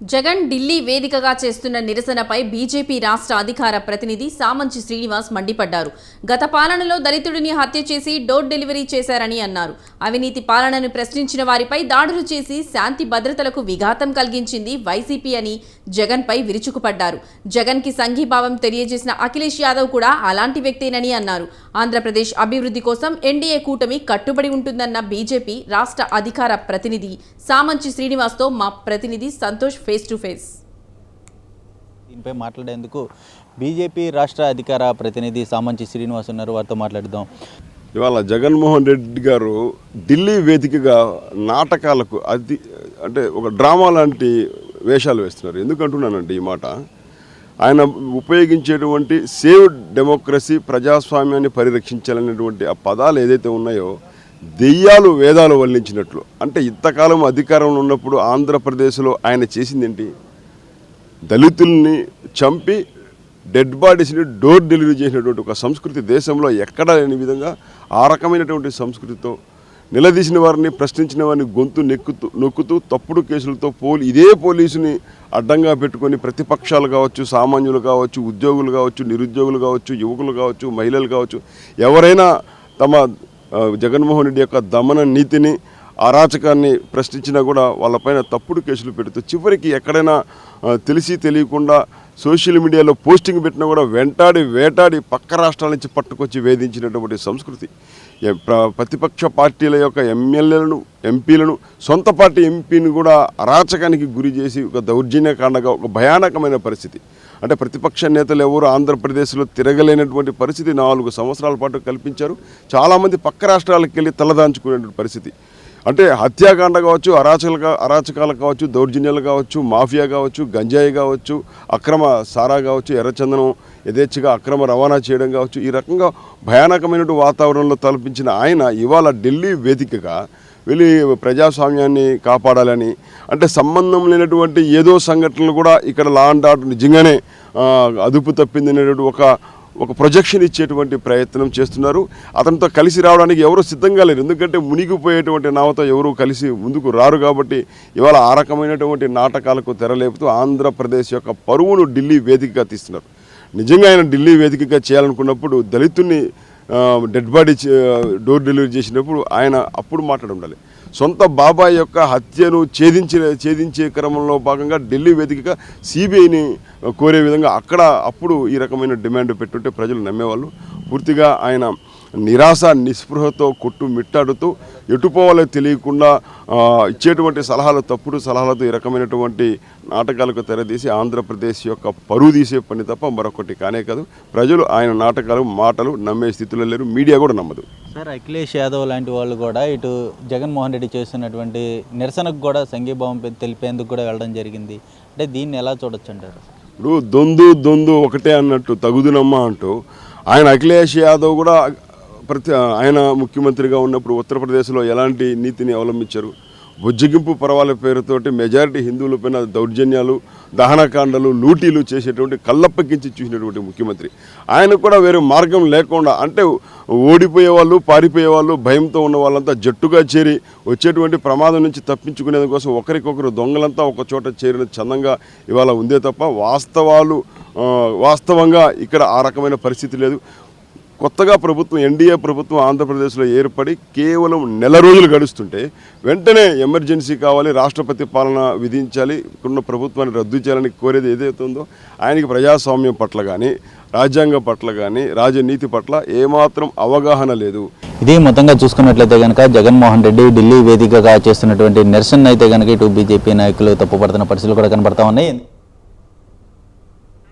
జగన్ ఢిల్లీ వేదికగా చేస్తున్న నిరసనపై బీజేపీ రాష్ట్ర అధికార ప్రతినిధి సామంచి శ్రీనివాస్ మండిపడ్డారు. గత పాలనలో దళితుడిని హత్య చేసి డోర్ డెలివరీ చేశారని అన్నారు. అవినీతి పాలనను ప్రశ్నించిన వారిపై దాడులు చేసి శాంతి భద్రతలకు విఘాతం కలిగించింది వైసీపీ అని జగన్పై విరుచుకుపడ్డారు. జగన్కి సంఘీభావం తెలియజేసిన అఖిలేష్ యాదవ్ కూడా అలాంటి వ్యక్తేనని అన్నారు. ఆంధ్రప్రదేశ్ అభివృద్ధి కోసం ఎన్డీఏ కూటమి కట్టుబడి ఉంటుందన్న బీజేపీ రాష్ట్ర అధికార ప్రతినిధి సామంచి శ్రీనివాస్తో మా ప్రతినిధి సంతోష్ ఫేస్ టు ఫేస్. దీనిపై మాట్లాడేందుకు బీజేపీ రాష్ట్ర అధికార ప్రతినిధి సామంచి శ్రీనివాస్ ఉన్నారు. వారితో మాట్లాడుదాం. ఇవాళ జగన్మోహన్ రెడ్డి గారు ఢిల్లీ వేదికగా నాటకాలకు అది అంటే ఒక డ్రామా లాంటి వేషాలు వేస్తున్నారు. ఎందుకంటున్నానండి ఈ మాట? ఆయన ఉపయోగించేటువంటి సేవ్ డెమోక్రసీ ప్రజాస్వామ్యాన్ని పరిరక్షించాలనేటువంటి ఆ పదాలు ఏదైతే ఉన్నాయో దెయ్యాలు వేదాలు వల్లించినట్లు. అంటే ఇంతకాలం అధికారంలో ఉన్నప్పుడు ఆంధ్రప్రదేశ్లో ఆయన చేసిందేంటి? దళితుల్ని చంపి డెడ్ బాడీస్ని డోర్ డెలివరీ చేసినటువంటి ఒక సంస్కృతి దేశంలో ఎక్కడా లేని విధంగా ఆ రకమైనటువంటి సంస్కృతితో నిలదీసిన వారిని ప్రశ్నించిన వారిని గొంతు నెక్కుతూ నొక్కుతూ తప్పుడు కేసులతో పోలి ఇదే పోలీసుని అడ్డంగా పెట్టుకొని ప్రతిపక్షాలు కావచ్చు సామాన్యులు కావచ్చు ఉద్యోగులు కావచ్చు నిరుద్యోగులు కావచ్చు యువకులు కావచ్చు మహిళలు కావచ్చు ఎవరైనా తమ జగన్మోహన్ రెడ్డి యొక్క దమన నీతిని అరాచకాన్ని ప్రశ్నించినా కూడా వాళ్ళపైన తప్పుడు కేసులు పెడుతూ చివరికి ఎక్కడైనా తెలిసి తెలియకుండా సోషల్ మీడియాలో పోస్టింగ్ పెట్టినా కూడా వెంటాడి వేటాడి పక్క రాష్ట్రాల నుంచి పట్టుకొచ్చి వేధించినటువంటి సంస్కృతి. ప్ర- ప్రతిపక్ష పార్టీల యొక్క ఎమ్మెల్యేలను ఎంపీలను సొంత పార్టీ ఎంపీని కూడా అరాచకానికి గురి చేసి ఒక దౌర్జన్యకాండగా ఒక భయానకమైన పరిస్థితి. అంటే ప్రతిపక్ష నేతలు ఎవరు ఆంధ్రప్రదేశ్లో తిరగలేనటువంటి పరిస్థితి నాలుగు సంవత్సరాల పాటు కల్పించారు. చాలామంది పక్క రాష్ట్రాలకు వెళ్ళి తలదాంచుకునేటువంటి పరిస్థితి. అంటే హత్యాకాండ కావచ్చు అరాచక అరాచకాలు కావచ్చు దౌర్జన్యాలు కావచ్చు మాఫియా కావచ్చు గంజాయి కావచ్చు అక్రమ సారా కావచ్చు ఎర్రచందనం యథేచ్ఛగా అక్రమ రవాణా చేయడం కావచ్చు ఈ రకంగా భయానకమైనటువంటి వాతావరణంలో తలపించిన ఆయన ఇవాళ ఢిల్లీ వేదికగా వెళ్ళి ప్రజాస్వామ్యాన్ని కాపాడాలని అంటే సంబంధం లేనటువంటి ఏదో సంఘటనలు కూడా ఇక్కడ లా అండ్ ఆర్డర్ నిజంగానే అదుపు తప్పింది అనేటువంటి ఒక ఒక ప్రొజెక్షన్ ఇచ్చేటువంటి ప్రయత్నం చేస్తున్నారు. అతనితో కలిసి రావడానికి ఎవరు సిద్ధంగా లేరు. ఎందుకంటే మునిగిపోయేటువంటి నావతో ఎవరు కలిసి ముందుకు రారు కాబట్టి ఇవాళ ఆ రకమైనటువంటి నాటకాలకు తెరలేపుతూ ఆంధ్రప్రదేశ్ యొక్క పరువును ఢిల్లీ వేదికగా తీస్తున్నారు. నిజంగా ఆయన ఢిల్లీ వేదికగా చేయాలనుకున్నప్పుడు దళితుల్ని డెడ్ బాడీ డోర్ డెలివరీ చేసినప్పుడు ఆయన అప్పుడు మాట్లాడి ఉండాలి. సొంత బాబాయ్ యొక్క హత్యను ఛేదించే ఛేదించే క్రమంలో భాగంగా ఢిల్లీ వేదికగా సిబిఐని కోరే విధంగా అక్కడ అప్పుడు ఈ రకమైన డిమాండ్ పెట్టుంటే ప్రజలు నమ్మేవాళ్ళు. పూర్తిగా ఆయన నిరాశ నిస్పృహతో కొట్టు మిట్టాడుతూ ఎటుపోవాలో తెలియకుండా ఇచ్చేటువంటి సలహాలు తప్పుడు సలహాలతో ఈ రకమైనటువంటి నాటకాలకు తెరదీసి ఆంధ్రప్రదేశ్ యొక్క పరువు తీసే పని తప్ప మరొకటి కానే కాదు. ప్రజలు ఆయన నాటకాలు మాటలు నమ్మే స్థితిలో లేరు. మీడియా కూడా నమ్మదు. సార్ అఖిలేష్ యాదవ్ లాంటి వాళ్ళు కూడా ఇటు జగన్మోహన్ రెడ్డి చేస్తున్నటువంటి నిరసనకు కూడా సంఘీభావం తెలిపేందుకు కూడా వెళ్ళడం జరిగింది. అంటే దీన్ని ఎలా చూడొచ్చు అంటారు? ఇప్పుడు దొందు దొందు ఒకటే అన్నట్టు తగుదునమ్మా అంటూ ఆయన అఖిలేష్ యాదవ్ కూడా ప్రతి ఆయన ముఖ్యమంత్రిగా ఉన్నప్పుడు ఉత్తరప్రదేశ్లో ఎలాంటి నీతిని అవలంబించారు? బుజ్జగింపు పర్వాల పేరుతోటి మెజారిటీ హిందువులపైన దౌర్జన్యాలు దహనకాండలు లూటీలు చేసేటువంటి కళ్ళప్పకించి చూసినటువంటి ముఖ్యమంత్రి. ఆయన కూడా వేరే మార్గం లేకుండా అంటే ఓడిపోయే వాళ్ళు పారిపోయే వాళ్ళు భయంతో ఉన్న వాళ్ళంతా జట్టుగా చేరి వచ్చేటువంటి ప్రమాదం నుంచి తప్పించుకునేది కోసం ఒకరికొకరు దొంగలంతా ఒక చోట చేరిన చందంగా ఇవాళ ఉందే తప్ప వాస్తవాలు వాస్తవంగా ఇక్కడ ఆ రకమైన పరిస్థితి లేదు. కొత్తగా ప్రభుత్వం ఎన్డీఏ ప్రభుత్వం ఆంధ్రప్రదేశ్లో ఏర్పడి కేవలం నెల రోజులు గడుస్తుంటే వెంటనే ఎమర్జెన్సీ కావాలి రాష్ట్రపతి పాలన విధించాలి ఉన్న ప్రభుత్వాన్ని రద్దు చేయాలని కోరేది ఏదైతే ఉందో ఆయనకి ప్రజాస్వామ్యం పట్ల కానీ రాజ్యాంగం పట్ల కానీ రాజనీతి పట్ల ఏమాత్రం అవగాహన లేదు. ఇది మొత్తంగా చూసుకున్నట్లయితే కనుక జగన్మోహన్ రెడ్డి ఢిల్లీ వేదికగా చేస్తున్నటువంటి నిరసన అయితే కనుక ఇటు బీజేపీ నాయకులు తప్పుపడుతున్న పరిస్థితులు కూడా కనబడతా ఉన్నాయి.